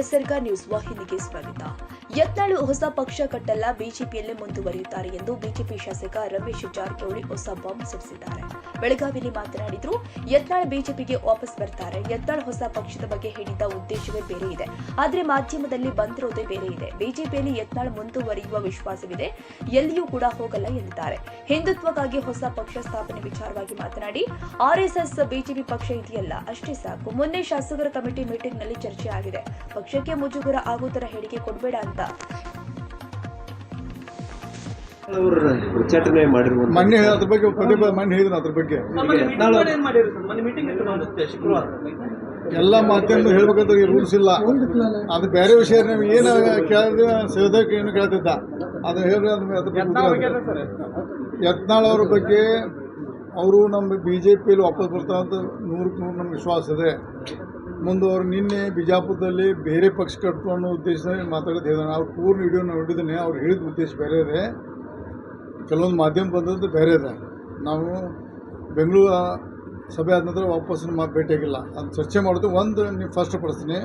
S ಸರ್ಕಾರ್ news ವಾಹಿನಿಗೆ ಸ್ವಾಗತ. ಯತ್ನಾಳು ಹೊಸ ಪಕ್ಷ ಕಟ್ಟಲ್ಲ, ಬಿಜೆಪಿಯಲ್ಲೇ ಮುಂದುವರಿಯುತ್ತಾರೆ ಎಂದು ಬಿಜೆಪಿ ಶಾಸಕ ರಮೇಶ್ ಜಾರಕಿಹೊಳಿ ಹೊಸ ಬಾಂಬ್ ಸಿಡಿಸಿದ್ದಾರೆ ಬೆಳಗಾವಿಯಲ್ಲಿ ಮಾತನಾಡಿದ್ರು, ಯತ್ನಾಳ್ ಬಿಜೆಪಿಗೆ ವಾಪಸ್ ಬರ್ತಾರೆ. ಯತ್ನಾಳ್ ಹೊಸ ಪಕ್ಷದ ಬಗ್ಗೆ ಹೇಳಿದ್ದ ಉದ್ದೇಶವೇ ಬೇರೆ ಇದೆ. ಆದ್ರೆ ಮಾಧ್ಯಮದಲ್ಲಿ ಬಂದಿರೋದೇ ಬೇರೆ ಇದೆ. ಬಿಜೆಪಿಯಲ್ಲಿ ಯತ್ನಾಳ್ ಮುಂದುವರಿಯುವ ವಿಶ್ವಾಸವಿದೆ. ಎಲ್ಲಿಯೂ ಕೂಡ ಹೋಗಲ್ಲ ಎಂದಿದ್ದಾರೆ. ಹಿಂದುತ್ವಕ್ಕಾಗಿ ಹೊಸ ಪಕ್ಷ ಸ್ಥಾಪನೆ ವಿಚಾರವಾಗಿ ಮಾತನಾಡಿ ಆರ್ಎಸ್ಎಸ್ ಬಿಜೆಪಿ ಪಕ್ಷ ಇದೆಯಲ್ಲ, ಅಷ್ಟೇ ಸಾಕು. ಮೊನ್ನೆ ಶಾಸಕರ ಕಮಿಟಿ ಮೀಟಿಂಗ್ನಲ್ಲಿ ಚರ್ಚೆ ಆಗಿದೆ. ಪಕ್ಷಕ್ಕೆ ಮುಜುಗರ ಆಗೋ ತರ ಹೇಳಿಕೆ ಕೊಡಬೇಡ ಅಂತ ಅವರು ಉಚ್ಚಾಟನೆ ಮಾಡಿರುವಂತ ಮೊನ್ನೆ ಅದ್ರ ಬಗ್ಗೆ ಪದೇ ಮೊನ್ನೆ ಹೇಳಿದ್ರು ಅದ್ರ ಬಗ್ಗೆ. ಎಲ್ಲ ಮಾಧ್ಯಮ ಹೇಳ್ಬೇಕಂತ ಈ ರೂಲ್ಸ್ ಇಲ್ಲ ಅದು ಬೇರೆ ವಿಷಯ ನೀವು ಏನು ಕೇಳಿದ್ರೆ ಸೇವದಕ್ಕೆ ಏನು ಕೇಳ್ತಿದ್ದ. ಅದು ಹೇಳ್ರಿ ಅದ್ರ ಅದ್ರ ಬಗ್ಗೆ ಯತ್ನಾಳ್ ಅವ್ರ ಬಗ್ಗೆ ಅವರು ನಮ್ಮ ಬಿ ಜೆ ಪಿಯಲ್ಲಿ ವಾಪಸ್ ಬರ್ತಾರಂತ ಅಂತ ನೂರಕ್ಕೆ ನೂರು ನಮ್ಗೆ ವಿಶ್ವಾಸ ಇದೆ. ಮುಂದೆ ಅವ್ರು ನಿನ್ನೆ ಬಿಜಾಪುರದಲ್ಲಿ ಬೇರೆ ಪಕ್ಷ ಕಟ್ಟು ಅನ್ನೋ ಉದ್ದೇಶದಲ್ಲಿ ಮಾತಾಡೋದು ಹೇಳಿದಾನೆ ಅವ್ರು ಪೂರ್ಣ ವಿಡಿಯೋ ನೋಡಿದ್ದೇನೆ. ಅವ್ರು ಹೇಳಿದ ಉದ್ದೇಶ ಬೇರೆ ಇದೆ. ಕೆಲವೊಂದು ಮಾಧ್ಯಮ ಬಂದದ್ದು ಬೇರೆ ಇದೆ. ನಾವು ಬೆಂಗಳೂರು ಸಭೆ ಆದ ನಂತರ ವಾಪಸ್ ಮಾತು ಭೇಟಿಯಾಗಿಲ್ಲ. ಅದು ಚರ್ಚೆ ಮಾಡೋದು ಒಂದು ನೀವು ಫಸ್ಟ್ ಪಡಿಸ್ತೀನಿ.